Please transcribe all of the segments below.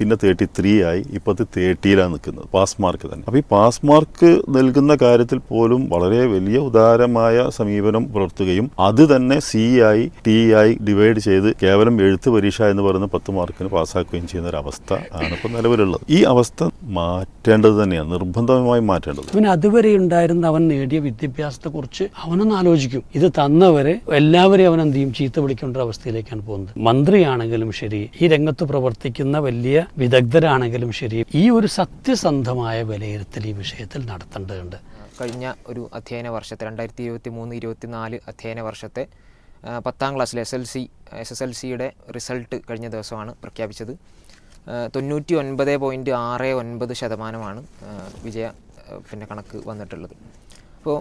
പിന്നെ thirty three ആയി ഇപ്പോഴത്തെ തേർട്ടിയിലാണ് നിൽക്കുന്നത്. പാസ് മാർക്ക് തന്നെ. അപ്പോൾ ഈ പാസ് മാർക്ക് നൽകുന്ന കാര്യത്തിൽ പോലും വളരെ വലിയ ഉദാരമായ സമീപനം പുലർത്തുകയും അത് തന്നെ സി ആയി ടി ആയി ഡിവൈഡ് ചെയ്ത് കേവലം എഴുത്ത് പരീക്ഷ എന്ന് പറയുന്ന പത്ത് മാർക്കിന് പാസ്സാക്കുകയും ചെയ്യുന്ന ഒരു അവസ്ഥ ആണ് ഇപ്പോൾ നിലവിലുള്ളത്. ഈ അവസ്ഥ മാറ്റേണ്ടത് തന്നെയാണ്. നിർബന്ധമായി മാറ്റേണ്ടത്. പിന്നെ അതുവരെ ഉണ്ടായിരുന്ന അവൻ നേടിയ വിദ്യാഭ്യാസത്തെക്കുറിച്ച് അവനൊന്ന് ആലോചിക്കും. ഇത് തന്നവരെ എല്ലാവരെയും അവൻ എന്ത് ചെയ്യും? ചീത്ത വിളിക്കേണ്ട അവസ്ഥയിലേക്കാണ് പോകുന്നത്. മന്ത്രിയാണെങ്കിലും ശരി ഈ രംഗത്ത് പ്രവർത്തിക്കുന്ന വലിയ വിദഗ്ധരാണെങ്കിലും ശരി ഈ ഒരു സത്യസന്ധമായ വിലയിരുത്തൽ ഈ വിഷയത്തിൽ നടത്തേണ്ടതുണ്ട്. കഴിഞ്ഞ ഒരു അധ്യയന വർഷത്തെ രണ്ടായിരത്തി ഇരുപത്തി മൂന്ന് ഇരുപത്തി നാല് അധ്യയന വർഷത്തെ പത്താം ക്ലാസ്സിലെ S L C S S L സിയുടെ റിസൾട്ട് കഴിഞ്ഞ ദിവസമാണ് പ്രഖ്യാപിച്ചത്. തൊണ്ണൂറ്റി ഒൻപത് പോയിന്റ് ആറ് ഒൻപത് ശതമാനമാണ് വിജയ പിന്നെ കണക്ക് വന്നിട്ടുള്ളത്. അപ്പോൾ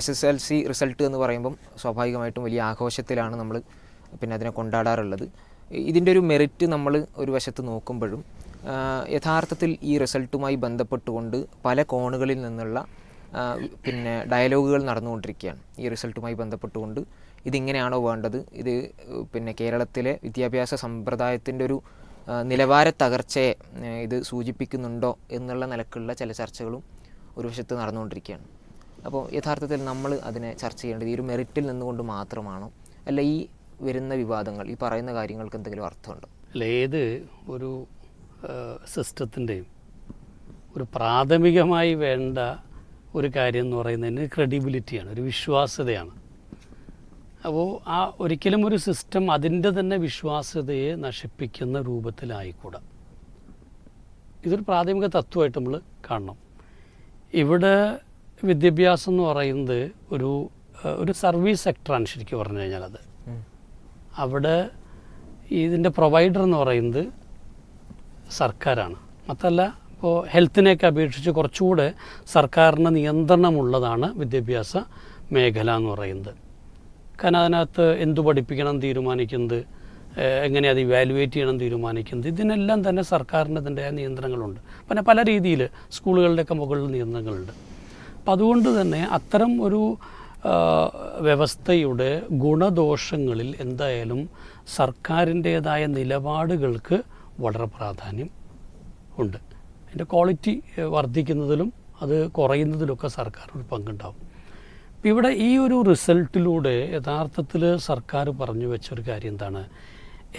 S S L C result എന്ന് പറയുമ്പം സ്വാഭാവികമായിട്ടും വലിയ ആഘോഷത്തിലാണ് നമ്മൾ പിന്നെ അതിനെ കൊണ്ടാടാറുള്ളത്. ഇതിന്റെ ഒരു മെറിറ്റ് നമ്മൾ ഒരു വശത്ത് നോക്കുമ്പോഴും യഥാർത്ഥത്തിൽ ഈ റിസൾട്ടുമായി ബന്ധപ്പെട്ടുകൊണ്ട് പല കോണുകളിൽ നിന്നുള്ള പിന്നെ ഡയലോഗുകൾ നടന്നുകൊണ്ടിരിക്കുകയാണ്. ഈ റിസൾട്ടുമായി ബന്ധപ്പെട്ടുകൊണ്ട് ഇതിങ്ങനെയാണോ വേണ്ടത്? ഇത് പിന്നെ കേരളത്തിലെ വിദ്യാഭ്യാസ സമ്പ്രദായത്തിന്റെ ഒരു നിലവാര തകർച്ചയെ ഇത് സൂചിപ്പിക്കുന്നുണ്ടോ എന്നുള്ള നിലക്കുള്ള ചില ചർച്ചകളും ഒരു വശത്ത് നടന്നുകൊണ്ടിരിക്കുകയാണ്. അപ്പോൾ യഥാർത്ഥത്തിൽ നമ്മൾ അതിനെ ചർച്ച ചെയ്യേണ്ടത് ഈ ഒരു മെറിറ്റിൽ നിന്നുകൊണ്ട് മാത്രമാണോ? അല്ല ഈ വരുന്ന വിവാദങ്ങൾ ഈ പറയുന്ന കാര്യങ്ങൾക്ക് എന്തെങ്കിലും അർത്ഥമുണ്ടോ? അല്ല ഏത് ഒരു സിസ്റ്റത്തിന്റെയും ഒരു പ്രാഥമികമായി വേണ്ട ഒരു കാര്യം എന്ന് പറയുന്നതിന് ക്രെഡിബിലിറ്റിയാണ് ഒരു വിശ്വാസ്യതയാണ്. അപ്പോൾ ആ ഒരിക്കലും ഒരു സിസ്റ്റം അതിന്റെ തന്നെ വിശ്വാസ്യതയെ നശിപ്പിക്കുന്ന രൂപത്തിലായിക്കൂടാ. ഇതൊരു പ്രാഥമിക തത്വമായിട്ട് നമ്മൾ കാണണം. ഇവിടെ വിദ്യാഭ്യാസം എന്ന് പറയുന്നത് ഒരു ഒരു സർവീസ് സെക്ടറാണ് ശരിക്കും പറഞ്ഞു കഴിഞ്ഞാൽ അത്. അവിടെ ഇതിന്റെ പ്രൊവൈഡർ എന്ന് പറയുന്നത് സർക്കാരാണ്. മാത്രമല്ല ഇപ്പോൾ ഹെൽത്തിനെയൊക്കെ അപേക്ഷിച്ച് കുറച്ചുകൂടെ സർക്കാരിന് നിയന്ത്രണമുള്ളതാണ് വിദ്യാഭ്യാസ മേഖല എന്ന് പറയുന്നത്. കാരണം അതിനകത്ത് എന്തു പഠിപ്പിക്കണം തീരുമാനിക്കുന്നത് എങ്ങനെ അത് ഇവാലുവേറ്റ് ചെയ്യണം തീരുമാനിക്കുന്നത് ഇതിനെല്ലാം തന്നെ സർക്കാരിന്റെ അതിന്റെതായ നിയന്ത്രണങ്ങളുണ്ട്. പിന്നെ പല രീതിയിൽ സ്കൂളുകളുടെയൊക്കെ മുകളിൽ നിയന്ത്രണങ്ങളുണ്ട്. അപ്പം അതുകൊണ്ട് തന്നെ അത്തരം ഒരു വ്യവസ്ഥയുടെ ഗുണദോഷങ്ങളിൽ എന്തായാലും സർക്കാരിന്റേതായ നിലപാടുകൾക്ക് വളരെ പ്രാധാന്യം ഉണ്ട്. അതിന്റെ ക്വാളിറ്റി വർദ്ധിക്കുന്നതിലും അത് കുറയുന്നതിലൊക്കെ സർക്കാർ ഒരു പങ്കുണ്ടാവും. ഇപ്പം ഇവിടെ ഈ ഒരു റിസൾട്ടിലൂടെ യഥാർത്ഥത്തിൽ സർക്കാർ പറഞ്ഞു വെച്ചൊരു കാര്യം എന്താണ്?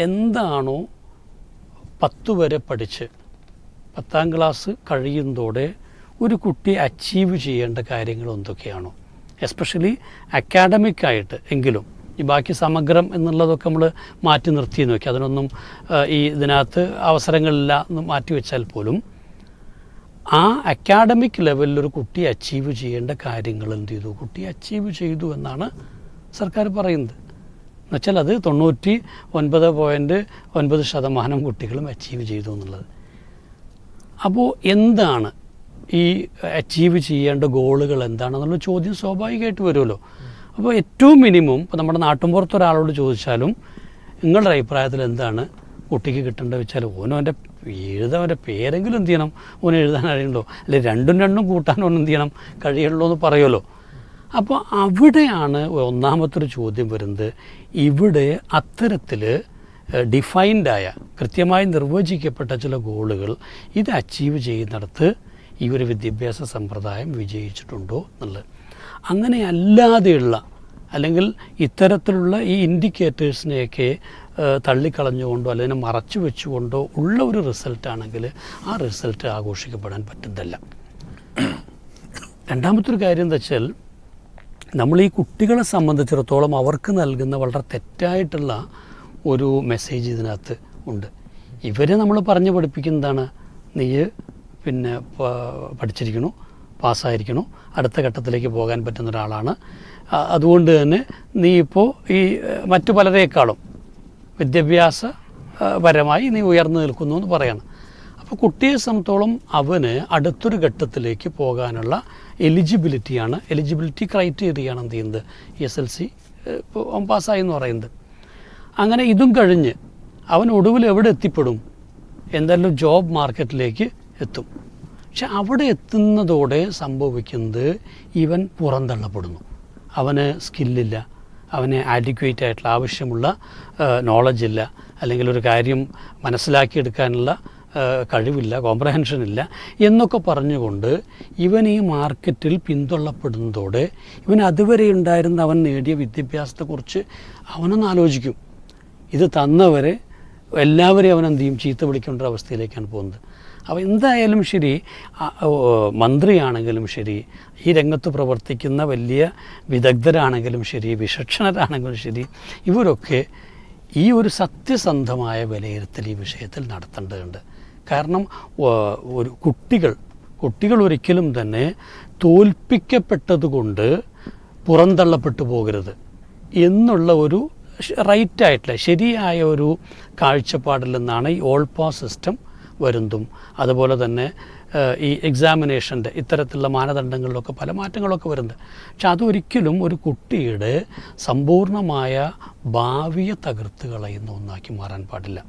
എന്താണോ പത്ത് വരെ പഠിച്ച് പത്താം ക്ലാസ് കഴിയുന്നതോടെ ഒരു കുട്ടി അച്ചീവ് ചെയ്യേണ്ട കാര്യങ്ങൾ എന്തൊക്കെയാണോ? എസ്പെഷ്യലി അക്കാഡമിക് ആയിട്ട് എങ്കിലും ഈ ബാക്കി സമഗ്രം എന്നുള്ളതൊക്കെ നമ്മൾ മാറ്റി നിർത്തി നോക്കി അതിനൊന്നും ഈ ഇതിനകത്ത് അവസരങ്ങളില്ല എന്ന് മാറ്റി വെച്ചാൽ പോലും ആ അക്കാഡമിക് ലെവലിൽ ഒരു കുട്ടി അച്ചീവ് ചെയ്യേണ്ട കാര്യങ്ങൾ എന്ത് ചെയ്തു? കുട്ടി അച്ചീവ് ചെയ്തു എന്നാണ് സർക്കാർ പറയുന്നത്. എന്നുവെച്ചാൽ അത് തൊണ്ണൂറ്റി ഒൻപത് പോയിന്റ് ഒൻപത് ശതമാനം കുട്ടികളും അച്ചീവ് ചെയ്തു എന്നുള്ളത്. അപ്പോൾ എന്താണ് ഈ അച്ചീവ് ചെയ്യേണ്ട ഗോളുകൾ എന്താണെന്നുള്ള ചോദ്യം സ്വാഭാവികമായിട്ട് വരുമല്ലോ. അപ്പോൾ ഏറ്റവും മിനിമം ഇപ്പോൾ നമ്മുടെ നാട്ടിൻപുറത്ത് ഒരാളോട് ചോദിച്ചാലും നിങ്ങളുടെ അഭിപ്രായത്തിൽ എന്താണ്? കുട്ടിക്ക് കിട്ടേണ്ടത് വെച്ചാൽ ഓനും അവന്റെ എഴുതാൻ പേരെങ്കിലും എന്ത് ചെയ്യണം? ഓന് എഴുതാൻ കഴിയണ്ടോ അല്ലെ രണ്ടും രണ്ടും കൂട്ടാൻ ഓൻ എന്ത് ചെയ്യണം? കഴിയുള്ളൂ എന്ന് പറയുമല്ലോ. അപ്പോൾ അവിടെയാണ് ഒന്നാമത്തെ ഒരു ചോദ്യം വരുന്നത്. ഇവിടെ അത്തരത്തിൽ ഡിഫൈൻഡായ കൃത്യമായി നിർവചിക്കപ്പെട്ട ചില ഗോളുകൾ ഇത് അച്ചീവ് ചെയ്യുന്നിടത്ത് ഈ ഒരു വിദ്യാഭ്യാസ സമ്പ്രദായം വിജയിച്ചിട്ടുണ്ടോ എന്നുള്ളത്. അങ്ങനെ അല്ലാതെയുള്ള അല്ലെങ്കിൽ ഇത്തരത്തിലുള്ള ഈ ഇൻഡിക്കേറ്റേഴ്സിനെയൊക്കെ തള്ളിക്കളഞ്ഞുകൊണ്ടോ അല്ലെങ്കിൽ മറച്ചു വെച്ചുകൊണ്ടോ ഉള്ള ഒരു റിസൾട്ടാണെങ്കിൽ ആ റിസൾട്ട് ആഘോഷിക്കപ്പെടാൻ പറ്റുന്നില്ല രണ്ടാമത്തെ ഒരു കാര്യം എന്താ വെച്ചാൽ നമ്മൾ ഈ കുട്ടികളെ സംബന്ധിച്ചിടത്തോളം അവർക്ക് നൽകുന്ന വളരെ തെറ്റായിട്ടുള്ള ഒരു മെസ്സേജ് ഇതിനകത്ത് ഉണ്ട്. ഇവരെ നമ്മൾ പറഞ്ഞു പഠിപ്പിക്കുന്നതാണ് നീ പിന്നെ പഠിച്ചിരിക്കണു പാസ്സായിരിക്കണു അടുത്ത ഘട്ടത്തിലേക്ക് പോകാൻ പറ്റുന്ന ഒരാളാണ്. അതുകൊണ്ട് തന്നെ നീ ഇപ്പോൾ ഈ മറ്റു പലരേക്കാളും വിദ്യാഭ്യാസ പരമായി നീ ഉയർന്നു നിൽക്കുന്നു എന്ന് പറയണം. അപ്പോൾ കുട്ടിയെ സംബന്ധിച്ചോളം അവന് അടുത്തൊരു ഘട്ടത്തിലേക്ക് പോകാനുള്ള എലിജിബിലിറ്റിയാണ് എലിജിബിലിറ്റി ക്രൈറ്റീരിയയാണ് എന്ത്? ചെയ്യുന്നത് എസ് എൽ സി അവൻ പാസ്സായി എന്ന് പറയുന്നത്. അങ്ങനെ ഇതും കഴിഞ്ഞ് അവൻ ഒടുവിൽ എവിടെ എത്തിപ്പെടും? എന്തായാലും ജോബ് മാർക്കറ്റിലേക്ക് എത്തും. പക്ഷെ അവിടെ എത്തുന്നതോടെ സംഭവിക്കുന്നത് ഇവൻ പുറന്തള്ളപ്പെടുന്നു. അവന് സ്കില്ലില്ല അവന് ആഡിക്വേറ്റ് ആയിട്ടുള്ള ആവശ്യമുള്ള നോളജ് ഇല്ല അല്ലെങ്കിൽ ഒരു കാര്യം മനസ്സിലാക്കിയെടുക്കാനുള്ള കഴിവില്ല കോംപ്രഹെൻഷൻ ഇല്ല എന്നൊക്കെ പറഞ്ഞുകൊണ്ട് ഇവൻ ഈ മാർക്കറ്റിൽ പിന്തള്ളപ്പെടുന്നതോടെ ഇവൻ അതുവരെ ഉണ്ടായിരുന്ന അവൻ നേടിയ വിദ്യാഭ്യാസത്തെക്കുറിച്ച് അവനൊന്ന് ആലോചിക്കും. ഇത് തന്നവരെ എല്ലാവരെയും അവൻ എന്ത് ചെയ്യും? ചീത്ത വിളിക്കേണ്ട അവസ്ഥയിലേക്കാണ് പോകുന്നത്. അപ്പോൾ എന്തായാലും ശരി മന്ത്രിയാണെങ്കിലും ശരി ഈ രംഗത്ത് പ്രവർത്തിക്കുന്ന വലിയ വിദഗ്ധരാണെങ്കിലും ശരി വിശക്ഷണരാണെങ്കിലും ശരി ഇവരൊക്കെ ഈ ഒരു സത്യസന്ധമായ വിലയിരുത്തൽ ഈ വിഷയത്തിൽ നടത്തേണ്ടതുണ്ട്. കാരണം ഒരു കുട്ടികൾ കുട്ടികൾ ഒരിക്കലും തന്നെ തോൽപ്പിക്കപ്പെട്ടതുകൊണ്ട് പുറന്തള്ളപ്പെട്ടു പോകരുത് എന്നുള്ള ഒരു റൈറ്റായിട്ടുള്ള ശരിയായ ഒരു കാഴ്ചപ്പാടിൽ നിന്നാണ് ഈ ഓൾ പാസ് സിസ്റ്റം വരുന്നതും അതുപോലെ തന്നെ ഈ എക്സാമിനേഷന്റെ ഇത്തരത്തിലുള്ള മാനദണ്ഡങ്ങളിലൊക്കെ പല മാറ്റങ്ങളൊക്കെ വരുന്നത് പക്ഷെ അതൊരിക്കലും ഒരു കുട്ടിയുടെ സമ്പൂർണമായ ഭാവിയെ തകർത്ത് കളയുന്ന ഒന്നാക്കി മാറാൻ പാടില്ല.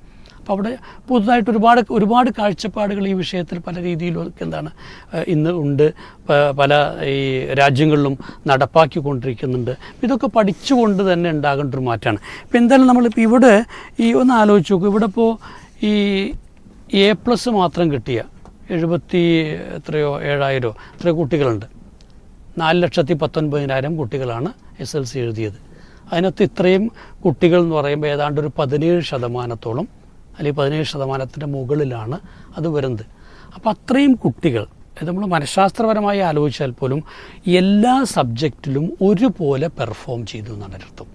അപ്പോൾ അവിടെ പുതുതായിട്ട് ഒരുപാട് ഒരുപാട് കാഴ്ചപ്പാടുകൾ ഈ വിഷയത്തിൽ പല രീതിയിലൊക്കെ എന്താണ് ഇന്ന് ഉണ്ട്. പല ഈ രാജ്യങ്ങളിലും നടപ്പാക്കിക്കൊണ്ടിരിക്കുന്നുണ്ട്. ഇതൊക്കെ പഠിച്ചുകൊണ്ട് തന്നെ ഉണ്ടാകേണ്ട ഒരു മാറ്റമാണ്. ഇപ്പം എന്തായാലും നമ്മളിപ്പോൾ ഇവിടെ ഈ ഒന്ന് ആലോചിച്ച് നോക്കും. ഇവിടെ ഇപ്പോൾ ഈ എ പ്ലസ് മാത്രം കിട്ടിയ എഴുപത്തി എത്രയോ ഏഴായിരോ എത്രയോ കുട്ടികളുണ്ട്. നാല് ലക്ഷത്തി പത്തൊൻപതിനായിരം കുട്ടികളാണ് എസ് എൽ സി എഴുതിയത്. അതിനകത്ത് ഇത്രയും കുട്ടികൾ എന്ന് പറയുമ്പോൾ ഏതാണ്ട് ഒരു പതിനേഴ് ശതമാനത്തോളം അല്ലെങ്കിൽ പതിനേഴ് ശതമാനത്തിന്റെ മുകളിലാണ് അത് വരുന്നത്. അപ്പോൾ അത്രയും കുട്ടികൾ നമ്മൾ മനഃശാസ്ത്രപരമായി ആലോചിച്ചാൽ പോലും എല്ലാ സബ്ജക്റ്റിലും ഒരുപോലെ പെർഫോം ചെയ്തു എന്നാണ് അർത്ഥം.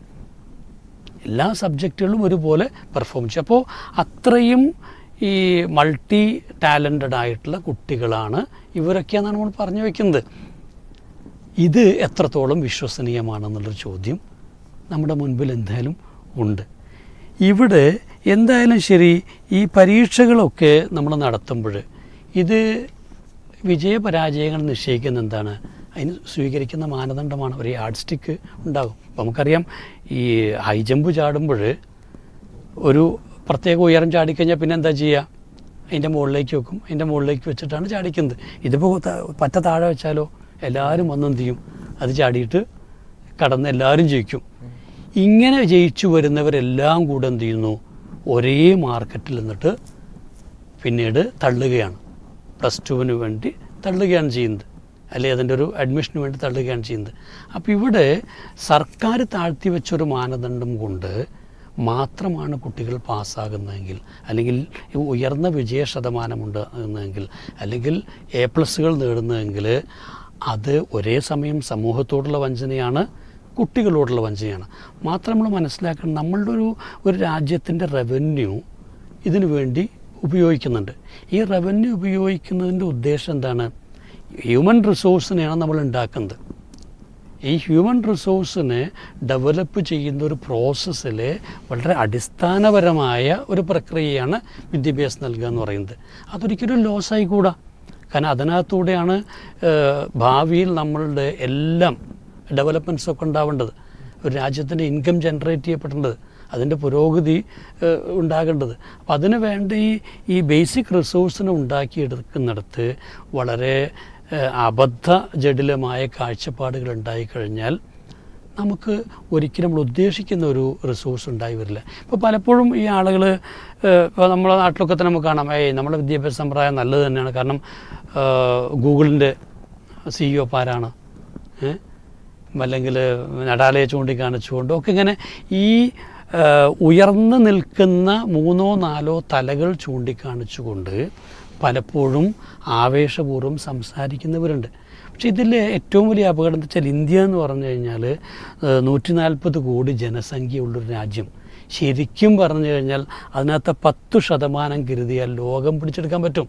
എല്ലാ സബ്ജക്റ്റുകളും ഒരുപോലെ പെർഫോം ചെയ്യും അപ്പോൾ അത്രയും ഈ മൾട്ടി ടാലന്റഡ് ആയിട്ടുള്ള കുട്ടികളാണ് ഇവരൊക്കെയാണ് നമ്മൾ പറഞ്ഞു വയ്ക്കുന്നത് ഇത് എത്രത്തോളം വിശ്വസനീയമാണെന്നുള്ളൊരു ചോദ്യം നമ്മുടെ മുൻപിൽ എന്തായാലും ഉണ്ട്. ഇവിടെ എന്തായാലും ശരി ഈ പരീക്ഷകളൊക്കെ നമ്മൾ നടത്തുമ്പോൾ ഇത് വിജയപരാജയങ്ങൾ നിശ്ചയിക്കുന്ന എന്താണ്? അതിന് സ്വീകരിക്കുന്ന മാനദണ്ഡമാണ്. ഒരു യാഡ് സ്റ്റിക്ക് ഉണ്ടാകും. നമുക്കറിയാം ഈ ഹൈ ജമ്പ് ചാടുമ്പോൾ ഒരു പ്രത്യേക ഉയരം ചാടിക്കഴിഞ്ഞാൽ പിന്നെ എന്താ ചെയ്യുക അതിന്റെ മുകളിലേക്ക് വെക്കും. അതിന്റെ മുകളിലേക്ക് വെച്ചിട്ടാണ് ചാടിക്കുന്നത്. ഇതിപ്പോൾ പറ്റ താഴെ വെച്ചാലോ എല്ലാവരും വന്ന് എന്ത് ചെയ്യും? അത് ചാടിയിട്ട് കടന്ന് എല്ലാവരും ജയിക്കും. ഇങ്ങനെ ജയിച്ചു വരുന്നവരെല്ലാം കൂടെ എന്ത് ചെയ്യുന്നു? ഒരേ മാർക്കറ്റിൽ നിന്നിട്ട് പിന്നീട് തള്ളുകയാണ്. പ്ലസ് ടുവിന് വേണ്ടി തള്ളുകയാണ് ചെയ്യുന്നത്. അല്ലെ അതിന്റെ ഒരു അഡ്മിഷന് വേണ്ടി തള്ളുകയാണ് ചെയ്യുന്നത്. അപ്പോൾ ഇവിടെ സർക്കാർ താഴ്ത്തി വെച്ചൊരു മാനദണ്ഡം കൊണ്ട് മാത്രമാണ് കുട്ടികൾ പാസ്സാകുന്നതെങ്കിൽ അല്ലെങ്കിൽ ഉയർന്ന വിജയ ശതമാനമുണ്ട് എന്നെങ്കിൽ അല്ലെങ്കിൽ എ പ്ലസ്സുകൾ നേടുന്നതെങ്കിൽ അത് ഒരേ സമയം സമൂഹത്തോടുള്ള വഞ്ചനയാണ് കുട്ടികളോടുള്ള വഞ്ചനയാണ്. മാത്രം നമ്മൾ മനസ്സിലാക്കണം നമ്മളുടെ ഒരു ഒരു രാജ്യത്തിന്റെ റവന്യൂ ഇതിനു വേണ്ടി ഉപയോഗിക്കുന്നുണ്ട്. ഈ റവന്യൂ ഉപയോഗിക്കുന്നതിന്റെ ഉദ്ദേശം എന്താണ്? ഹ്യൂമൻ റിസോഴ്സിനെയാണ് നമ്മൾ ഉണ്ടാക്കുന്നത്. ഈ ഹ്യൂമൻ റിസോഴ്സിനെ ഡെവലപ്പ് ചെയ്യുന്ന ഒരു പ്രോസസ്സിൽ വളരെ അടിസ്ഥാനപരമായ ഒരു പ്രക്രിയയാണ് വിദ്യാഭ്യാസം നൽകുക എന്ന് പറയുന്നത്. അതൊരിക്കലും ലോസ് കൂടാ കാരണം അതിനകത്തൂടെയാണ് ഭാവിയിൽ നമ്മളുടെ എല്ലാം ഡെവലപ്മെന്റ്സ് ഒക്കെ ഉണ്ടാവേണ്ടത്. ഒരു രാജ്യത്തിന്റെ ഇൻകം ജനറേറ്റ് ചെയ്യപ്പെടേണ്ടത് അതിന്റെ പുരോഗതി ഉണ്ടാകേണ്ടത്. അപ്പം അതിന് വേണ്ട ഈ ഈ ബേസിക് റിസോഴ്സിനെ ഉണ്ടാക്കിയെടുക്കുന്നിടത്ത് വളരെ അബദ്ധ ജടിലമായ കാഴ്ചപ്പാടുകൾ ഉണ്ടായിക്കഴിഞ്ഞാൽ നമുക്ക് ഒരിക്കലും നമ്മൾ ഉദ്ദേശിക്കുന്ന ഒരു റിസോഴ്സ് ഉണ്ടായി വരില്ല. ഇപ്പോൾ പലപ്പോഴും ഈ ആളുകൾ ഇപ്പോൾ നമ്മുടെ നാട്ടിലൊക്കെ തന്നെ നമുക്ക് കാണാം. ഏയ് നമ്മുടെ വിദ്യാഭ്യാസ സമ്പ്രദായം നല്ലത് തന്നെയാണ്. കാരണം ഗൂഗിളിന്റെ സിഇഒ പാരാണ് ഏഹ് അല്ലെങ്കിൽ നടാലയെ ചൂണ്ടിക്കാണിച്ചുകൊണ്ടും ഒക്കെ ഇങ്ങനെ ഈ ഉയർന്നു നിൽക്കുന്ന മൂന്നോ നാലോ തലകൾ ചൂണ്ടിക്കാണിച്ചുകൊണ്ട് പലപ്പോഴും ആവേശപൂർവം സംസാരിക്കുന്നവരുണ്ട്. പക്ഷേ ഇതിൽ ഏറ്റവും വലിയ അപകടം എന്ന് വെച്ചാൽ ഇന്ത്യ എന്ന് പറഞ്ഞു കഴിഞ്ഞാൽ നൂറ്റി നാൽപ്പത് കോടി ജനസംഖ്യയുള്ളൊരു രാജ്യം. ശരിക്കും പറഞ്ഞു കഴിഞ്ഞാൽ അതിനകത്ത് പത്തു ശതമാനം കരുതിയാൽ ലോകം പിടിച്ചെടുക്കാൻ പറ്റും.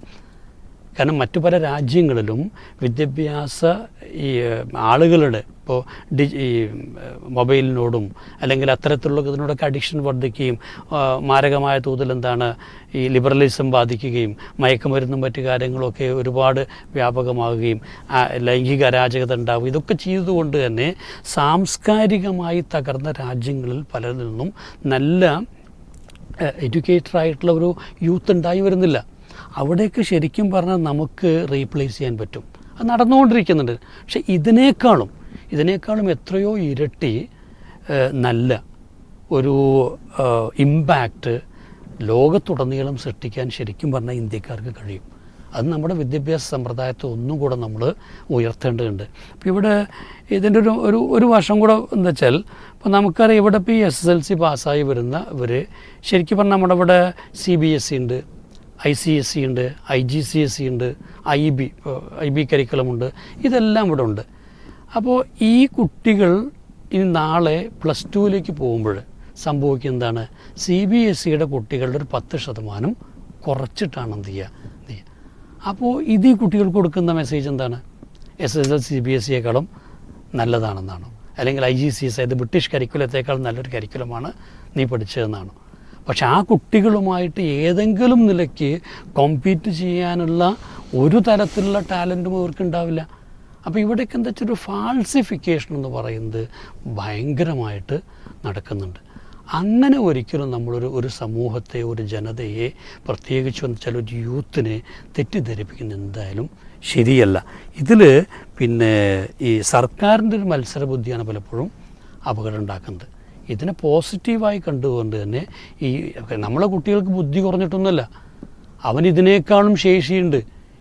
കാരണം മറ്റു പല രാജ്യങ്ങളിലും വിദ്യാഭ്യാസ ഈ ആളുകളുടെ ഇപ്പോൾ ഡി ഈ മൊബൈലിനോടും അല്ലെങ്കിൽ അത്തരത്തിലുള്ള ഇതിനോടൊക്കെ അഡിക്ഷൻ വർദ്ധിക്കുകയും മാരകമായ തോതിൽ എന്താണ് ഈ ലിബറലിസം ബാധിക്കുകയും മയക്കുമരുന്നും മറ്റു കാര്യങ്ങളൊക്കെ ഒരുപാട് വ്യാപകമാകുകയും ലൈംഗിക അരാജകത ഉണ്ടാവുകയും ഇതൊക്കെ ചെയ്തുകൊണ്ട് തന്നെ സാംസ്കാരികമായി തകർന്ന രാജ്യങ്ങളിൽ പലരിൽ നിന്നും നല്ല എഡ്യൂക്കേറ്റഡ് ആയിട്ടുള്ള ഒരു യൂത്ത് ഉണ്ടായി വരുന്നില്ല. അവിടെയൊക്കെ ശരിക്കും പറഞ്ഞാൽ നമുക്ക് റീപ്ലേസ് ചെയ്യാൻ പറ്റും. അത് നടന്നുകൊണ്ടിരിക്കുന്നുണ്ട്. പക്ഷേ ഇതിനേക്കാളും ഇതിനേക്കാളും എത്രയോ ഇരട്ടി നല്ല ഒരു ഇമ്പാക്റ്റ് ലോകത്തുടനീളം സൃഷ്ടിക്കാൻ ശരിക്കും പറഞ്ഞാൽ ഇന്ത്യക്കാർക്ക് കഴിയും. അത് നമ്മുടെ വിദ്യാഭ്യാസ സമ്പ്രദായത്തെ ഒന്നും കൂടെ നമ്മൾ ഉയർത്തേണ്ടതുണ്ട്. അപ്പോൾ ഇവിടെ ഇതിന്റെ ഒരു ഒരു ഒരു വർഷം കൂടെ എന്താ വെച്ചാൽ ഇപ്പോൾ നമുക്കറിയാം ഇവിടെ ഇപ്പോൾ ഈ എസ് എസ് എൽ സി പാസ്സായി വരുന്ന ഇവർ ശരിക്കും പറഞ്ഞാൽ നമ്മുടെ ഇവിടെ സി ബി എസ് സി ഉണ്ട് ഐ സി എസ് സി ഉണ്ട് I G C S C ഉണ്ട് ഐ ബി ഐ ബി കരിക്കുലമുണ്ട് ഇതെല്ലാം ഇവിടെ ഉണ്ട്. അപ്പോൾ ഈ കുട്ടികൾ ഇനി നാളെ പ്ലസ് ടുവിലേക്ക് പോകുമ്പോൾ സംഭവിക്കുക എന്താണ്? സി ബി എസ് സിയുടെ കുട്ടികളുടെ ഒരു പത്ത് ശതമാനം കുറച്ചിട്ടാണ് എന്ത് ചെയ്യുക? അപ്പോൾ ഇത് ഈ കുട്ടികൾക്ക് കൊടുക്കുന്ന മെസ്സേജ് എന്താണ്? S S L C B S സിയേക്കാളും നല്ലതാണെന്നാണോ. അല്ലെങ്കിൽ ഐ ജി സി എസ് അതായത് ബ്രിട്ടീഷ് കരിക്കുലത്തേക്കാളും നല്ലൊരു കരിക്കുലമാണ് നീ പഠിച്ചതെന്നാണോ. പക്ഷെ ആ കുട്ടികളുമായിട്ട് ഏതെങ്കിലും നിലയ്ക്ക് കോമ്പീറ്റ് ചെയ്യാനുള്ള ഒരു തരത്തിലുള്ള ടാലന്റും അവർക്ക് ഉണ്ടാവില്ല അപ്പോൾ ഇവിടേക്ക് എന്താ വെച്ചാൽ ഒരു ഫാൾസിഫിക്കേഷൻ എന്ന് പറയുന്നത് ഭയങ്കരമായിട്ട് നടക്കുന്നുണ്ട്. അങ്ങനെ ഒരിക്കലും നമ്മളൊരു ഒരു സമൂഹത്തെ ഒരു ജനതയെ പ്രത്യേകിച്ച് എന്ന് വെച്ചാൽ ഒരു യൂത്തിനെ തെറ്റിദ്ധരിപ്പിക്കുന്ന എന്തായാലും ശരിയല്ല. ഇതിൽ പിന്നെ ഈ സർക്കാരിന്റെ ഒരു മത്സര ബുദ്ധിയാണ് പലപ്പോഴും അപകടം ഉണ്ടാക്കുന്നത്. ഇതിനെ പോസിറ്റീവായി കണ്ടുകൊണ്ട് തന്നെ ഈ നമ്മളെ കുട്ടികൾക്ക് ബുദ്ധി കുറഞ്ഞിട്ടൊന്നുമല്ല. അവൻ ഇതിനേക്കാളും ശേഷിയുണ്ട്.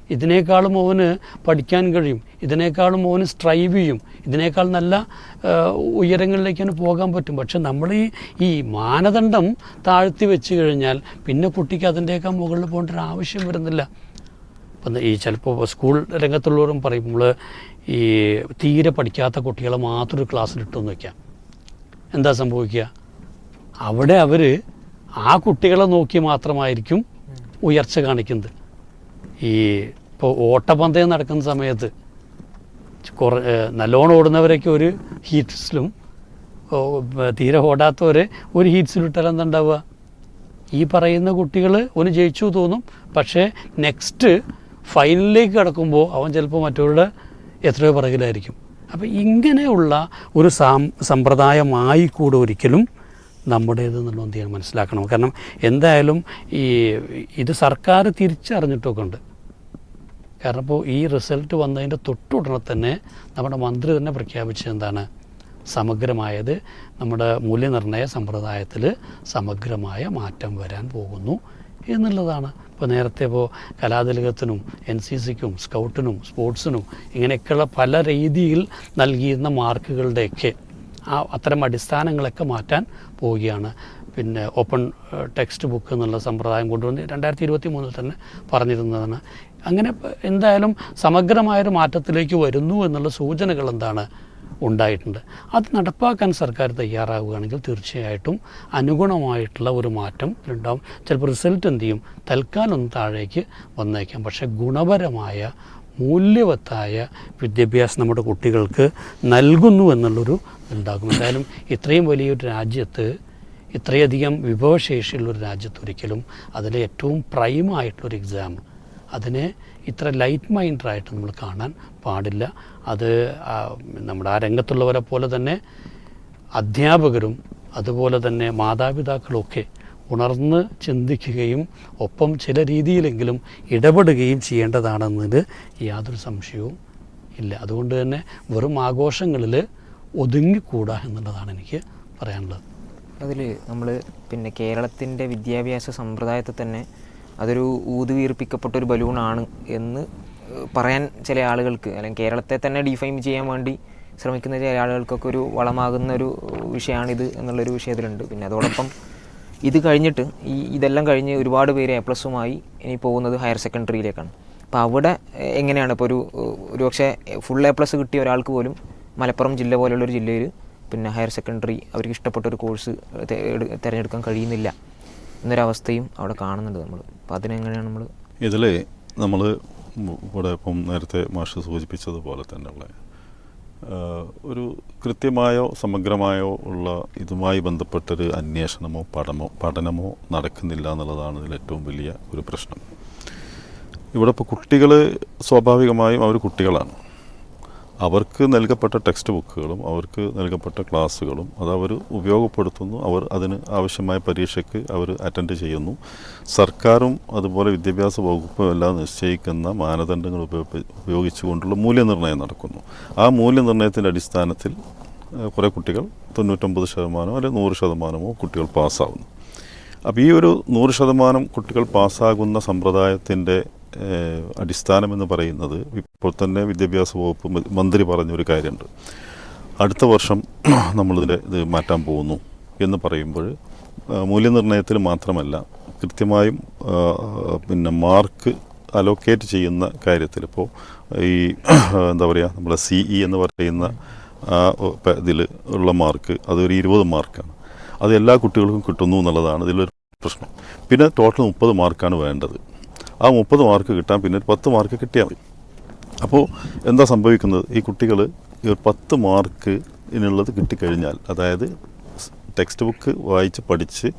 ഇതിനേക്കാളും അവന് പഠിക്കാൻ കഴിയും. ഇതിനേക്കാളും അവന് സ്ട്രൈവ് ചെയ്യും. ഇതിനേക്കാൾ നല്ല ഉയരങ്ങളിലേക്ക് പോകാൻ പറ്റും. പക്ഷെ നമ്മൾ ഈ ഈ മാനദണ്ഡം താഴ്ത്തി വെച്ച് കഴിഞ്ഞാൽ പിന്നെ കുട്ടിക്ക് അതിന്റെയൊക്കെ മുകളിൽ പോകേണ്ട ഒരു ആവശ്യം വരുന്നില്ല. അപ്പം ഈ ചിലപ്പോൾ സ്കൂൾ രംഗത്തുള്ളവരും പറയും നമ്മൾ ഈ തീരെ പഠിക്കാത്ത കുട്ടികളെ മാത്രം ഒരു ക്ലാസ്സിലിട്ടെന്ന് വയ്ക്കാം എന്താ സംഭവിക്കുക? അവിടെ അവർ ആ കുട്ടികളെ നോക്കി മാത്രമായിരിക്കും ഉയർച്ച കാണിക്കുന്നത്. ഈ ഇപ്പോൾ ഓട്ടപന്തയം നടക്കുന്ന സമയത്ത് കുറ നല്ലോണം ഓടുന്നവരൊക്കെ ഒരു ഹീറ്റ്സിലും തീരെ ഓടാത്തവരെ ഒരു ഹീറ്റ്സിലിട്ടാൽ എന്താണ്ടാവുക? ഈ പറയുന്ന കുട്ടികൾ ഒന്ന് ജയിച്ചു തോന്നും. പക്ഷേ നെക്സ്റ്റ് ഫൈനലിലേക്ക് കിടക്കുമ്പോൾ അവൻ ചിലപ്പോൾ മറ്റവരുടെ എത്രയോ പിറകിലായിരിക്കും. അപ്പോൾ ഇങ്ങനെയുള്ള ഒരു സാം സമ്പ്രദായമായി കൂടെ ഒരിക്കലും നമ്മുടേത് എന്നുള്ളത് എന്ത് ചെയ്യണം മനസ്സിലാക്കണം. കാരണം എന്തായാലും ഈ ഇത് സർക്കാർ തിരിച്ചറിഞ്ഞിട്ടൊക്കെ ഉണ്ട് കാരണം ഇപ്പോൾ ഈ റിസൾട്ട് വന്നതിന്റെ തൊട്ടുടനെ തന്നെ നമ്മുടെ മന്ത്രി തന്നെ പ്രഖ്യാപിച്ചത് എന്താണ്? സമഗ്രമായത് നമ്മുടെ മൂല്യനിർണയ സമ്പ്രദായത്തിൽ സമഗ്രമായ മാറ്റം വരാൻ പോകുന്നു എന്നുള്ളതാണ്. ഇപ്പോൾ നേരത്തെ ഇപ്പോൾ കലാതിലകത്തിനും എൻ സി സിക്കും സ്കൗട്ടിനും സ്പോർട്സിനും ഇങ്ങനെയൊക്കെയുള്ള പല രീതിയിൽ നൽകിയിരുന്ന മാർക്കുകളുടെയൊക്കെ ആ അത്തരം അടിസ്ഥാനങ്ങളൊക്കെ മാറ്റാൻ പോവുകയാണ്. പിന്നെ ഓപ്പൺ ടെക്സ്റ്റ് ബുക്ക് എന്നുള്ള സമ്പ്രദായം കൊണ്ടുവന്ന് രണ്ടായിരത്തി ഇരുപത്തി മൂന്നിൽ തന്നെ പറഞ്ഞിരുന്നതാണ്. അങ്ങനെ എന്തായാലും സമഗ്രമായൊരു മാറ്റത്തിലേക്ക് വരുന്നു എന്നുള്ള സൂചനകൾ എന്താണ്? ഉണ്ടായിട്ടുണ്ട്. അത് നടപ്പാക്കാൻ സർക്കാർ തയ്യാറാവുകയാണെങ്കിൽ തീർച്ചയായിട്ടും അനുഗുണമായിട്ടുള്ള ഒരു മാറ്റം ഉണ്ടാവും ചിലപ്പോൾ റിസൾട്ട് എന്ത് ചെയ്യും? തൽക്കാലം ഒന്ന് താഴേക്ക് വന്നേക്കാം. പക്ഷേ ഗുണപരമായ മൂല്യവത്തായ വിദ്യാഭ്യാസം നമ്മുടെ കുട്ടികൾക്ക് നൽകുന്നു എന്നുള്ളൊരു ഉണ്ടാകും എന്തായാലും ഇത്രയും വലിയൊരു രാജ്യത്ത് ഇത്രയധികം വിഭവശേഷിയുള്ള ഒരു രാജ്യത്ത് ഒരിക്കലും അതിലെ ഏറ്റവും പ്രൈമായിട്ടുള്ളൊരു എക്സാം അതിനെ ഇത്ര ലൈറ്റ് മൈൻഡറായിട്ട് നമ്മൾ കാണാൻ പാടില്ല. അത് നമ്മുടെ ആ രംഗത്തുള്ളവരെ പോലെ തന്നെ അധ്യാപകരും അതുപോലെ തന്നെ മാതാപിതാക്കളൊക്കെ ഉണർന്ന് ചിന്തിക്കുകയും ഒപ്പം ചില രീതിയിലെങ്കിലും ഇടപെടുകയും ചെയ്യേണ്ടതാണെന്നതിൽ യാതൊരു സംശയവും ഇല്ല. അതുകൊണ്ട് തന്നെ വെറും ആഘോഷങ്ങളിൽ ഒതുങ്ങിക്കൂടാ എന്നുള്ളതാണ് എനിക്ക് പറയാനുള്ളത്. അതിൽ നമ്മൾ പിന്നെ കേരളത്തിന്റെ വിദ്യാഭ്യാസ സമ്പ്രദായത്തെ തന്നെ അതൊരു ഊതുവീർപ്പിക്കപ്പെട്ട ഒരു ബലൂണാണ് എന്ന് പറയാൻ ചില ആളുകൾക്ക് അല്ലെങ്കിൽ കേരളത്തെ തന്നെ ഡിഫൈൻ ചെയ്യാൻ വേണ്ടി ശ്രമിക്കുന്ന ചില ആളുകൾക്കൊക്കെ ഒരു വളമാകുന്ന ഒരു വിഷയമാണിത് എന്നുള്ളൊരു വിഷയത്തിലുണ്ട്. പിന്നെ അതോടൊപ്പം ഇത് കഴിഞ്ഞിട്ട് ഈ ഇതെല്ലാം കഴിഞ്ഞ് ഒരുപാട് പേര് എ പ്ലസുമായി ഇനി പോകുന്നത് ഹയർ സെക്കൻഡറിയിലേക്കാണ്. അപ്പോൾ അവിടെ എങ്ങനെയാണ് ഇപ്പോൾ ഒരു ഒരു പക്ഷേ ഫുൾ എ പ്ലസ് കിട്ടിയ ഒരാൾക്ക് പോലും മലപ്പുറം ജില്ല പോലുള്ള ഒരു ജില്ലയിൽ പിന്നെ ഹയർ സെക്കൻഡറി അവർക്ക് ഇഷ്ടപ്പെട്ട ഒരു കോഴ്സ് തിരഞ്ഞെടുക്കാൻ കഴിയുന്നില്ല എന്നൊരവസ്ഥയും അവിടെ കാണുന്നുണ്ട് നമ്മൾ അപ്പോൾ അതിനെങ്ങനെയാണ് നമ്മൾ ഇതിൽ നമ്മൾ ഇവിടെ ഇപ്പം നേരത്തെ മാഷ് സൂചിപ്പിച്ചതുപോലെ തന്നെയുള്ള ഒരു കൃത്യമായോ സമഗ്രമായോ ഉള്ള ഇതുമായി ബന്ധപ്പെട്ടൊരു അന്വേഷണമോ പഠനമോ പഠനമോ നടക്കുന്നില്ല എന്നുള്ളതാണ് ഇതിൽ ഏറ്റവും വലിയ ഒരു പ്രശ്നം. ഇവിടെ ഇപ്പോൾ കുട്ടികൾ സ്വാഭാവികമായും അവർ കുട്ടികളാണ്. അവർക്ക് നൽകപ്പെട്ട ടെക്സ്റ്റ് ബുക്കുകളും അവർക്ക് നൽകപ്പെട്ട ക്ലാസ്സുകളും അത് അവർ ഉപയോഗപ്പെടുത്തുന്നു. അവർ അതിന് ആവശ്യമായ പരീക്ഷയ്ക്ക് അവർ അറ്റൻഡ് ചെയ്യുന്നു. സർക്കാരും അതുപോലെ വിദ്യാഭ്യാസ വകുപ്പും എല്ലാം നിശ്ചയിക്കുന്ന മാനദണ്ഡങ്ങൾ ഉപയോഗ ഉപയോഗിച്ചുകൊണ്ടുള്ള മൂല്യനിർണയം നടക്കുന്നു. ആ മൂല്യനിർണയത്തിന്റെ അടിസ്ഥാനത്തിൽ കുറേ കുട്ടികൾ തൊണ്ണൂറ്റൊമ്പത് ശതമാനമോ അല്ലെങ്കിൽ നൂറ് ശതമാനമോ കുട്ടികൾ പാസ്സാവുന്നു അപ്പോൾ ഈ ഒരു നൂറ് ശതമാനം കുട്ടികൾ പാസ്സാകുന്ന സമ്പ്രദായത്തിന്റെ അടിസ്ഥാനം എന്ന് പറയുന്നത് ഇപ്പോൾ തന്നെ വിദ്യാഭ്യാസ വകുപ്പ് മന്ത്രി പറഞ്ഞൊരു കാര്യമുണ്ട്. അടുത്ത വർഷം നമ്മളിതിന്റെ ഇത് മാറ്റാൻ പോകുന്നു എന്ന് പറയുമ്പോൾ മൂല്യനിർണയത്തിൽ മാത്രമല്ല കൃത്യമായും പിന്നെ മാർക്ക് അലോക്കേറ്റ് ചെയ്യുന്ന കാര്യത്തിൽ ഇപ്പോൾ ഈ എന്താ പറയുക നമ്മുടെ സി ഇ എന്ന് പറയുന്ന ഇതിൽ ഉള്ള മാർക്ക് അതൊരു ഇരുപത് മാർക്കാണ്. അത് എല്ലാ കുട്ടികൾക്കും കിട്ടുന്നു എന്നുള്ളതാണ് ഇതിലൊരു പ്രശ്നം. പിന്നെ ടോട്ടൽ മുപ്പത് മാർക്കാണ് വേണ്ടത്. ആ മുപ്പത് മാർക്ക് കിട്ടാൻ പിന്നെ ഒരു പത്ത് മാർക്ക് കിട്ടിയാൽ മതി. അപ്പോൾ എന്താ സംഭവിക്കുന്നത്? ഈ കുട്ടികൾ ഈ ഒരു പത്ത് മാർക്ക് ഇനിയുള്ളത് കിട്ടിക്കഴിഞ്ഞാൽ അതായത് ടെക്സ്റ്റ് ബുക്ക് വായിച്ച് പഠിച്ച്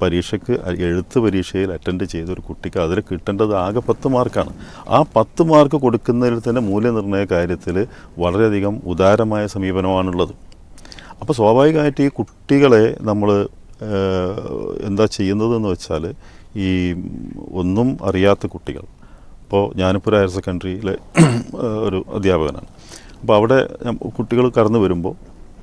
പരീക്ഷയ്ക്ക് എഴുത്ത് പരീക്ഷയിൽ അറ്റൻഡ് ചെയ്ത ഒരു കുട്ടിക്ക് അതിൽ കിട്ടേണ്ടത് ആകെ പത്ത് മാർക്കാണ്. ആ പത്ത് മാർക്ക് കൊടുക്കുന്നതിൽ തന്നെ മൂല്യനിർണയ കാര്യത്തിൽ വളരെയധികം ഉദാരമായ സമീപനമാണുള്ളത്. അപ്പോൾ സ്വാഭാവികമായിട്ട് ഈ കുട്ടികളെ നമ്മൾ എന്താ ചെയ്യുന്നതെന്ന് വെച്ചാൽ ഈ ഒന്നും അറിയാത്ത കുട്ടികൾ. ഇപ്പോൾ ഞാനിപ്പോൾ ഒരു ഹയർ സെക്കൻഡറിയിലെ ഒരു അധ്യാപകനാണ്. അപ്പോൾ അവിടെ കുട്ടികൾ കടന്നു വരുമ്പോൾ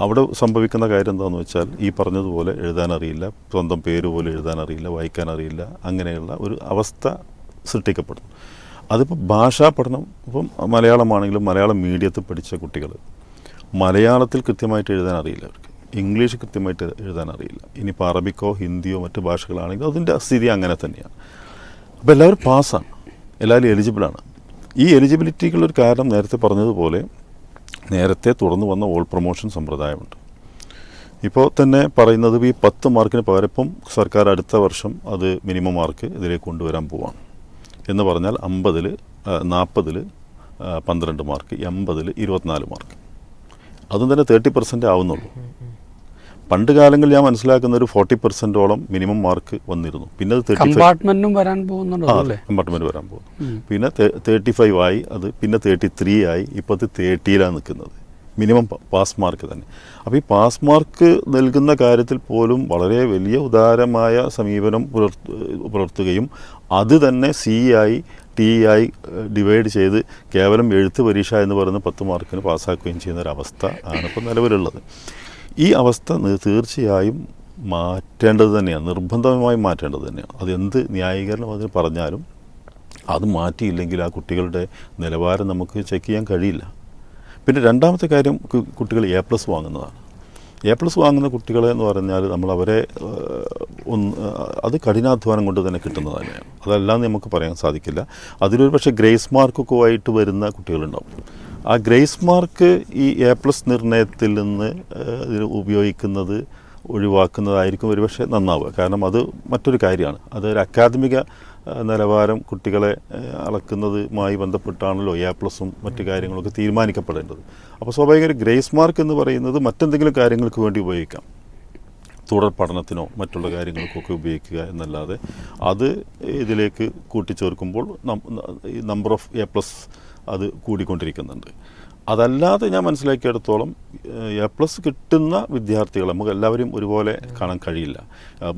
അവിടെ സംഭവിക്കുന്ന കാര്യം എന്താണെന്ന് വെച്ചാൽ ഈ പറഞ്ഞതുപോലെ എഴുതാനറിയില്ല സ്വന്തം പേര് പോലും എഴുതാനറിയില്ല വായിക്കാനറിയില്ല അങ്ങനെയുള്ള ഒരു അവസ്ഥ സൃഷ്ടിക്കപ്പെടുന്നു. അതിപ്പോൾ ഭാഷാ പഠനം ഇപ്പം മലയാളമാണെങ്കിലും മലയാളം മീഡിയത്തിൽ പഠിച്ച കുട്ടികൾ മലയാളത്തിൽ കൃത്യമായിട്ട് എഴുതാൻ അറിയില്ല അവർക്ക്. ഇംഗ്ലീഷ് കൃത്യമായിട്ട് എഴുതാൻ അറിയില്ല ഇനിയിപ്പോൾ അറബിക്കോ ഹിന്ദിയോ മറ്റ് ഭാഷകളാണെങ്കിലും അതിന്റെ സ്ഥിതി അങ്ങനെ തന്നെയാണ്. അപ്പോൾ എല്ലാവരും പാസ്സാണ്. എല്ലാവരും എലിജിബിളാണ് ഈ എലിജിബിലിറ്റിക്കുള്ളൊരു കാരണം നേരത്തെ പറഞ്ഞതുപോലെ നേരത്തെ തുടർന്ന് വന്ന ഓൾ പ്രൊമോഷൻ സമ്പ്രദായമുണ്ട്. ഇപ്പോൾ തന്നെ പറയുന്നത് ഈ പത്ത് മാർക്കിന് പകരപ്പം സർക്കാർ അടുത്ത വർഷം അത് മിനിമം മാർക്ക് ഇതിലേക്ക് കൊണ്ടുവരാൻ പോവാണ്. എന്ന് പറഞ്ഞാൽ അമ്പതിൽ നാൽപ്പതിൽ പന്ത്രണ്ട് മാർക്ക് എൺപതിൽ ഇരുപത്തിനാല് മാർക്ക് അതും തന്നെ തേർട്ടി പെർസെന്റ് ആവുന്നുള്ളൂ. പണ്ട് കാലങ്ങളിൽ ഞാൻ മനസ്സിലാക്കുന്ന ഒരു ഫോർട്ടി പെർസെന്റോളം മിനിമം മാർക്ക് വന്നിരുന്നു. പിന്നെ അത് കമ്പാർട്ട്മെന്റും വരാൻ പോകുന്നു കമ്പാർട്ട്മെന്റ് വരാൻ പോകും പിന്നെ തേർട്ടി ഫൈവ് ആയി അത് പിന്നെ തേർട്ടി ത്രീ ആയി ഇപ്പോൾ അത് തേർട്ടിയിലാണ് നിൽക്കുന്നത്. മിനിമം പാസ് മാർക്ക് തന്നെ. അപ്പോൾ ഈ പാസ് മാർക്ക് നൽകുന്ന കാര്യത്തിൽ പോലും വളരെ വലിയ ഉദാരമായ സമീപനം പുലർത്ത് പുലർത്തുകയും അത് തന്നെ സി ആയി ടി ആയി ഡിവൈഡ് ചെയ്ത് കേവലം എഴുത്ത് പരീക്ഷ എന്ന് പറയുന്ന പത്ത് മാർക്കിന് പാസ്സാക്കുകയും ചെയ്യുന്ന ഒരു അവസ്ഥ ആണ് ഇപ്പോൾ നിലവിലുള്ളത്. ഈ അവസ്ഥ തീർച്ചയായും മാറ്റേണ്ടത് തന്നെയാണ്. നിർബന്ധമായും മാറ്റേണ്ടത് തന്നെയാണ്. അത് എന്ത് ന്യായീകരണം അതിന് പറഞ്ഞാലും അത് മാറ്റിയില്ലെങ്കിൽ ആ കുട്ടികളുടെ നിലവാരം നമുക്ക് ചെക്ക് ചെയ്യാൻ കഴിയില്ല. പിന്നെ രണ്ടാമത്തെ കാര്യം കുട്ടികൾ എ പ്ലസ് വാങ്ങുന്നതാണ്. എ പ്ലസ് വാങ്ങുന്ന കുട്ടികളെ എന്ന് പറഞ്ഞാൽ നമ്മൾ അവരെ ഒന്ന് അത് കഠിനാധ്വാനം കൊണ്ട് തന്നെ കിട്ടുന്നത് തന്നെയാണ്. അതല്ലാന്ന് നമുക്ക് പറയാൻ സാധിക്കില്ല. അതിലൊരു പക്ഷേ ഗ്രേസ് മാർക്കൊക്കെ ആയിട്ട് വരുന്ന കുട്ടികളുണ്ടാവും. ആ ഗ്രേസ് മാർക്ക് ഈ എ പ്ലസ് നിർണയത്തിൽ നിന്ന് ഉപയോഗിക്കുന്നത് ഒഴിവാക്കുന്നതായിരിക്കും ഒരുപക്ഷെ നന്നാവുക. കാരണം അത് മറ്റൊരു കാര്യമാണ്. അതൊരു അക്കാദമിക നിലവാരം കുട്ടികളെ അളക്കുന്നതുമായി ബന്ധപ്പെട്ടാണല്ലോ എ പ്ലസും മറ്റു കാര്യങ്ങളൊക്കെ തീരുമാനിക്കപ്പെടേണ്ടത്. അപ്പോൾ സ്വാഭാവിക ഗ്രേസ് മാർക്ക് എന്ന് പറയുന്നത് മറ്റെന്തെങ്കിലും കാര്യങ്ങൾക്ക് വേണ്ടി ഉപയോഗിക്കാം. തുടർ പഠനത്തിനോ മറ്റുള്ള കാര്യങ്ങൾക്കൊക്കെ ഉപയോഗിക്കുക എന്നല്ലാതെ അത് ഇതിലേക്ക് കൂട്ടിച്ചേർക്കുമ്പോൾ നമ്പർ ഓഫ് എ പ്ലസ് അത് കൂടിക്കൊണ്ടിരിക്കുന്നുണ്ട്. അതല്ലാതെ ഞാൻ മനസ്സിലാക്കിയെടുത്തോളം എ പ്ലസ് കിട്ടുന്ന വിദ്യാർത്ഥികൾ നമുക്ക് എല്ലാവരും ഒരുപോലെ കാണാൻ കഴിയില്ല.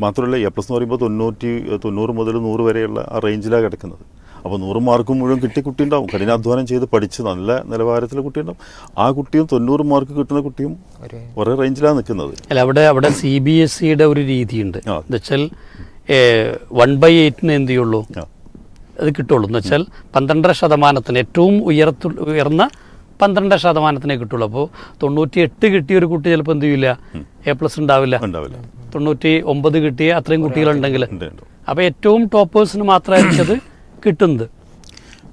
മാത്രമല്ല എ പ്ലസ് എന്ന് പറയുമ്പോൾ തൊണ്ണൂറ്റി തൊണ്ണൂറ് മുതൽ നൂറ് വരെയുള്ള ആ റേഞ്ചിലാണ് കിടക്കുന്നത്. അപ്പോൾ നൂറ് മാർക്ക് മുഴുവൻ കിട്ടിയ കുട്ടി ഉണ്ടാവും കഠിനാധ്വാനം ചെയ്ത് പഠിച്ച് നല്ല നിലവാരത്തിലെ കുട്ടി ഉണ്ടാവും ആ കുട്ടിയും തൊണ്ണൂറ് മാർക്ക് കിട്ടുന്ന കുട്ടിയും ഒരേ റേഞ്ചിലാണ് നിൽക്കുന്നത്. അല്ല അവിടെ അവിടെ സി ബി എസ് സിയുടെ ഒരു രീതിയുണ്ട്. വെച്ചാൽ വൺ ബൈ എയ്റ്റിന് എന്ത് ചെയ്യുള്ളൂ? അത് കിട്ടുള്ളൂ. എന്ന് വെച്ചാൽ പന്ത്രണ്ടര ശതമാനത്തിന് ഏറ്റവും ഉയർത്ത ഉയർന്ന പന്ത്രണ്ടര ശതമാനത്തിനേ കിട്ടുള്ളൂ. അപ്പോൾ തൊണ്ണൂറ്റി എട്ട് കിട്ടിയ ഒരു കുട്ടി ചിലപ്പോൾ എന്ത് ചെയ്യില്ല എ പ്ലസ് ഉണ്ടാവില്ല. തൊണ്ണൂറ്റി ഒമ്പത് കിട്ടിയ അത്രയും കുട്ടികളുണ്ടെങ്കിൽ അപ്പോൾ ഏറ്റവും ടോപ്പേഴ്സിന് മാത്രമായിരിക്കും അത് കിട്ടുന്നത്.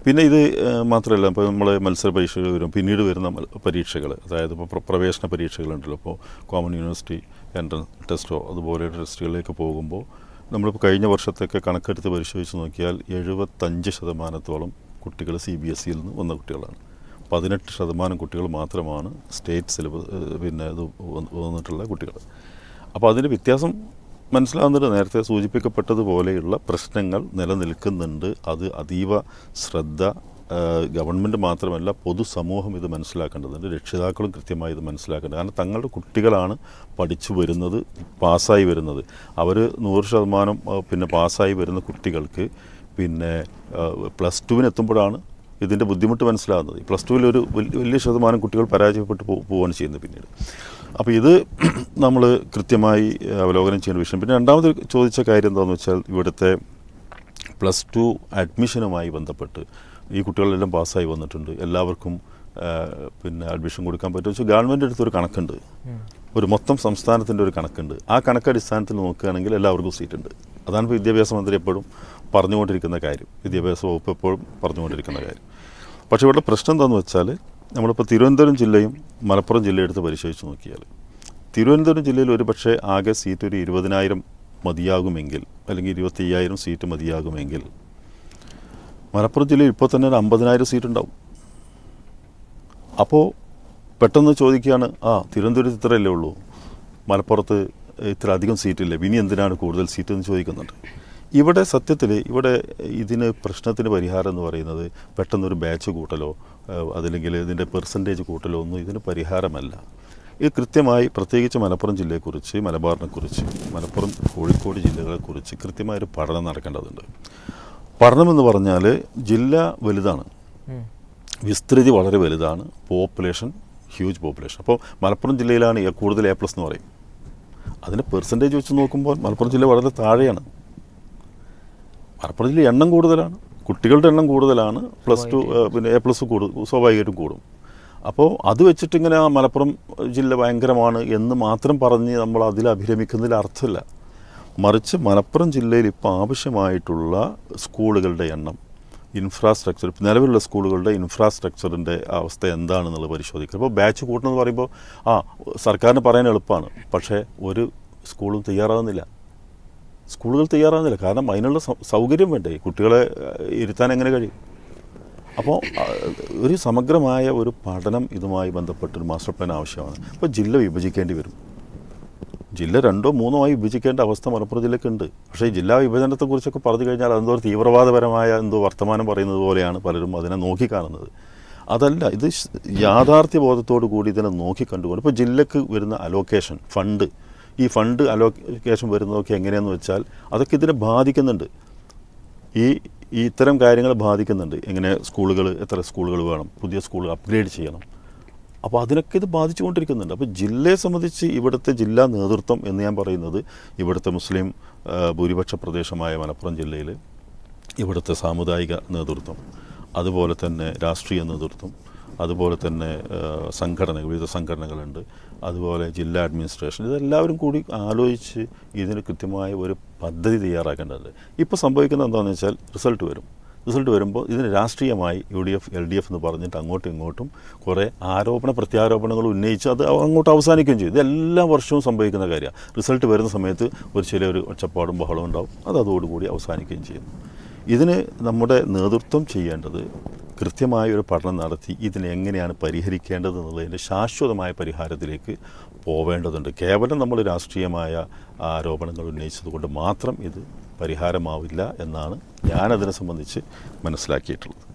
പിന്നെ ഇത് മാത്രമല്ല ഇപ്പോൾ നമ്മൾ മത്സര പരീക്ഷകൾ വരും. പിന്നീട് വരുന്ന പരീക്ഷകൾ അതായത് ഇപ്പോൾ പ്ര- പ്രവേശന പരീക്ഷകളുണ്ടല്ലോ. ഇപ്പോൾ കോമൺ യൂണിവേഴ്സിറ്റി എൻട്രൻസ് ടെസ്റ്റോ അതുപോലെ ടെസ്റ്റുകളിലേക്ക് പോകുമ്പോൾ നമ്മളിപ്പോൾ കഴിഞ്ഞ വർഷത്തൊക്കെ കണക്കെടുത്ത് പരിശോധിച്ച് നോക്കിയാൽ എഴുപത്തഞ്ച് ശതമാനത്തോളം കുട്ടികൾ സി ബി എസ് സിയിൽ നിന്ന് വന്ന കുട്ടികളാണ്. പതിനെട്ട് ശതമാനം കുട്ടികൾ മാത്രമാണ് സ്റ്റേറ്റ് സിലബസ് പിന്നെ ഇത് വന്നിട്ടുള്ള കുട്ടികൾ അപ്പോൾ അതിന്റെ വ്യത്യാസം മനസ്സിലാവുന്നത് നേരത്തെ സൂചിപ്പിക്കപ്പെട്ടതുപോലെയുള്ള പ്രശ്നങ്ങൾ നിലനിൽക്കുന്നുണ്ട്. അത് അതീവ ശ്രദ്ധ ഗവൺമെന്റ് മാത്രമല്ല പൊതുസമൂഹം ഇത് മനസ്സിലാക്കേണ്ടതുണ്ട്. രക്ഷിതാക്കളും കൃത്യമായി ഇത് മനസ്സിലാക്കേണ്ടത്. കാരണം തങ്ങളുടെ കുട്ടികളാണ് പഠിച്ചു വരുന്നത് പാസ്സായി വരുന്നത്. അവർ നൂറ് ശതമാനം പിന്നെ പാസ്സായി വരുന്ന കുട്ടികൾക്ക് പിന്നെ പ്ലസ് ടുവിന് എത്തുമ്പോഴാണ് ഇതിന്റെ ബുദ്ധിമുട്ട് മനസ്സിലാകുന്നത്. പ്ലസ് ടുവിൽ ഒരു വലിയ ശതമാനം കുട്ടികൾ പരാജയപ്പെട്ട് പോവുകയാണ് ചെയ്യുന്നത് പിന്നീട്. അപ്പോൾ ഇത് നമ്മൾ കൃത്യമായി അവലോകനം ചെയ്യുന്ന വിഷയം. പിന്നെ രണ്ടാമത് ചോദിച്ച കാര്യം എന്താണെന്ന് വെച്ചാൽ ഇവിടുത്തെ പ്ലസ് ടു അഡ്മിഷനുമായി ബന്ധപ്പെട്ട് ഈ കുട്ടികളെല്ലാം പാസ്സായി വന്നിട്ടുണ്ട്. എല്ലാവർക്കും പിന്നെ അഡ്മിഷൻ കൊടുക്കാൻ പറ്റും. പക്ഷേ ഗവൺമെന്റ് അടുത്തൊരു കണക്കുണ്ട്. ഒരു മൊത്തം സംസ്ഥാനത്തിന്റെ ഒരു കണക്കുണ്ട്. ആ കണക്കടിസ്ഥാനത്തിൽ നോക്കുകയാണെങ്കിൽ എല്ലാവർക്കും സീറ്റ് ഉണ്ട് അതാണ് ഇപ്പോൾ വിദ്യാഭ്യാസ മന്ത്രി എപ്പോഴും പറഞ്ഞുകൊണ്ടിരിക്കുന്ന കാര്യം. വിദ്യാഭ്യാസ വകുപ്പ് എപ്പോഴും പറഞ്ഞുകൊണ്ടിരിക്കുന്ന കാര്യം. പക്ഷേ ഇവിടെ പ്രശ്നം എന്താണെന്ന് വെച്ചാൽ നമ്മളിപ്പോൾ തിരുവനന്തപുരം ജില്ലയും മലപ്പുറം ജില്ലയും എടുത്ത് പരിശോധിച്ച് നോക്കിയാൽ തിരുവനന്തപുരം ജില്ലയിൽ ഒരു പക്ഷേ ആകെ സീറ്റ് ഒരു ഇരുപതിനായിരം മതിയാകുമെങ്കിൽ അല്ലെങ്കിൽ ഇരുപത്തി അയ്യായിരം സീറ്റ് മതിയാകുമെങ്കിൽ മലപ്പുറം ജില്ലയിൽ ഇപ്പോൾ തന്നെ ഒരു അമ്പതിനായിരം സീറ്റ് ഉണ്ടാവും. അപ്പോൾ പെട്ടെന്ന് ചോദിക്കുകയാണ് ആ തിരുവനന്തപുരത്ത് ഇത്രയല്ലേ ഉള്ളൂ? മലപ്പുറത്ത് ഇത്ര അധികം സീറ്റില്ലേ? ഇനി എന്തിനാണ് കൂടുതൽ സീറ്റ്? എന്ന് ചോദിക്കുന്നുണ്ട്. ഇവിടെ സത്യത്തിൽ ഇവിടെ ഇതിന് പ്രശ്നത്തിന് പരിഹാരം എന്ന് പറയുന്നത് പെട്ടെന്നൊരു ബാച്ച് കൂട്ടലോ അതല്ലെങ്കിൽ ഇതിന്റെ പെർസെന്റേജ് കൂട്ടലോ ഒന്നും ഇതിന് പരിഹാരമല്ല. ഇത് കൃത്യമായി പ്രത്യേകിച്ച് മലപ്പുറം ജില്ലയെക്കുറിച്ച് മലബാറിനെക്കുറിച്ച് മലപ്പുറം കോഴിക്കോട് ജില്ലകളെക്കുറിച്ച് കൃത്യമായൊരു പഠനം നടക്കേണ്ടതുണ്ട്. പഠനമെന്ന് പറഞ്ഞാൽ ജില്ല വലുതാണ്. വിസ്തൃതി വളരെ വലുതാണ്. പോപ്പുലേഷൻ ഹ്യൂജ് പോപ്പുലേഷൻ അപ്പോൾ മലപ്പുറം ജില്ലയിലാണ് കൂടുതൽ എ പ്ലസ് എന്ന് പറയും. അതിന്റെ പെർസെന്റേജ് വെച്ച് നോക്കുമ്പോൾ മലപ്പുറം ജില്ല വളരെ താഴെയാണ്. മലപ്പുറം ജില്ല എണ്ണം കൂടുതലാണ്. കുട്ടികളുടെ എണ്ണം കൂടുതലാണ്. പ്ലസ് ടു പിന്നെ എ പ്ലസ് കൂടും സ്വാഭാവികമായിട്ടും കൂടും. അപ്പോൾ അത് വെച്ചിട്ടിങ്ങനെ ആ മലപ്പുറം ജില്ല ഭയങ്കരമാണ് എന്ന് മാത്രം പറഞ്ഞ് നമ്മൾ അതിൽ അഭിരമിക്കുന്നതിൽ അർത്ഥമില്ല. മറിച്ച് മലപ്പുറം ജില്ലയിൽ ഇപ്പോൾ ആവശ്യമായിട്ടുള്ള സ്കൂളുകളുടെ എണ്ണം ഇൻഫ്രാസ്ട്രക്ചർ നിലവിലുള്ള സ്കൂളുകളുടെ ഇൻഫ്രാസ്ട്രക്ചറിന്റെ അവസ്ഥ എന്താണെന്നുള്ളത് പരിശോധിക്കുക അപ്പോൾ ബാച്ച് കൂട്ടണമെന്ന് പറയുമ്പോൾ ആ സർക്കാരിന് പറയാൻ എളുപ്പമാണ് പക്ഷേ ഒരു സ്കൂളും തയ്യാറാകുന്നില്ല സ്കൂളുകൾ തയ്യാറാകുന്നില്ല കാരണം അതിനുള്ള സൗകര്യം വേണ്ടേ? കുട്ടികളെ ഇരുത്താൻ എങ്ങനെ കഴിയും? അപ്പോൾ ഒരു സമഗ്രമായ ഒരു പഠനം ഇതുമായി ബന്ധപ്പെട്ടൊരു മാസ്റ്റർ പ്ലാൻ ആവശ്യമാണ്. അപ്പോൾ ജില്ല വിഭജിക്കേണ്ടി വരും. ജില്ല രണ്ടോ മൂന്നോ ആയി വിഭജിക്കേണ്ട അവസ്ഥ മലപ്പുറം ജില്ലയ്ക്കുണ്ട് പക്ഷേ ജില്ലാ വിഭജനത്തെക്കുറിച്ചൊക്കെ പറഞ്ഞു കഴിഞ്ഞാൽ എന്തോ തീവ്രവാദപരമായ എന്തോ വർത്തമാനം പറയുന്നത് പോലെയാണ് പലരും അതിനെ നോക്കിക്കാണുന്നത്. അതല്ല ഇത് യാഥാർത്ഥ്യ ബോധത്തോടു കൂടി ഇതിനെ നോക്കിക്കണ്ടുകൊണ്ട് ഇപ്പോൾ ജില്ലക്ക് വരുന്ന അലോക്കേഷൻ ഫണ്ട് ഈ ഫണ്ട് അലോക്കേഷൻ വരുന്നതൊക്കെ എങ്ങനെയാണെന്ന് വെച്ചാൽ അതൊക്കെ ഇതിനെ ബാധിക്കുന്നുണ്ട്. ഈ ഈ ഇത്തരം കാര്യങ്ങൾ ബാധിക്കുന്നുണ്ട്. എങ്ങനെ സ്കൂളുകൾ എത്ര സ്കൂളുകൾ വേണം പുതിയ സ്കൂളുകൾ അപ്ഗ്രേഡ് ചെയ്യണം. അപ്പോൾ അതിനൊക്കെ ഇത് ബാധിച്ചുകൊണ്ടിരിക്കുന്നുണ്ട്. അപ്പോൾ ജില്ലയെ സംബന്ധിച്ച് ഇവിടുത്തെ ജില്ലാ നേതൃത്വം എന്ന് ഞാൻ പറയുന്നത് ഇവിടുത്തെ മുസ്ലിം ഭൂരിപക്ഷ പ്രദേശമായ മലപ്പുറം ജില്ലയിൽ ഇവിടുത്തെ സാമുദായിക നേതൃത്വം അതുപോലെ തന്നെ രാഷ്ട്രീയ നേതൃത്വം അതുപോലെ തന്നെ സംഘടന വിവിധ സംഘടനകളുണ്ട് അതുപോലെ ജില്ലാ അഡ്മിനിസ്ട്രേഷൻ. ഇതെല്ലാവരും കൂടി ആലോചിച്ച് ഇതിന് കൃത്യമായ ഒരു പദ്ധതി തയ്യാറാക്കേണ്ടതുണ്ട്. ഇപ്പോൾ സംഭവിക്കുന്നത് എന്താണെന്ന് വെച്ചാൽ റിസൾട്ട് വരും. റിസൾട്ട് വരുമ്പോൾ ഇതിന് രാഷ്ട്രീയമായി U D F L D F എന്ന് പറഞ്ഞിട്ട് അങ്ങോട്ടും ഇങ്ങോട്ടും കുറേ ആരോപണ പ്രത്യാരോപണങ്ങൾ ഉന്നയിച്ച് അത് അങ്ങോട്ട് അവസാനിക്കുകയും ചെയ്യും. ഇത് വർഷവും സംഭവിക്കുന്ന കാര്യമാണ്. റിസൾട്ട് വരുന്ന സമയത്ത് ഒരു ചില ഒരു ഒച്ചപ്പാടും ബഹളവും ഉണ്ടാവും. അത് അതോടുകൂടി അവസാനിക്കുകയും ചെയ്യുന്നു ഇതിന് നമ്മുടെ നേതൃത്വം ചെയ്യേണ്ടത് കൃത്യമായ ഒരു പഠനം നടത്തി ഇതിനെങ്ങനെയാണ് പരിഹരിക്കേണ്ടത് എന്നുള്ളതിന്റെ ശാശ്വതമായ പരിഹാരത്തിലേക്ക് പോവേണ്ടതുണ്ട്. കേവലം നമ്മൾ രാഷ്ട്രീയമായ ആരോപണങ്ങൾ ഉന്നയിച്ചതുകൊണ്ട് മാത്രം ഇത് പരിഹാരമാവില്ല എന്നാണ് ഞാനതിനെ സംബന്ധിച്ച് മനസ്സിലാക്കിയിട്ടുള്ളത്.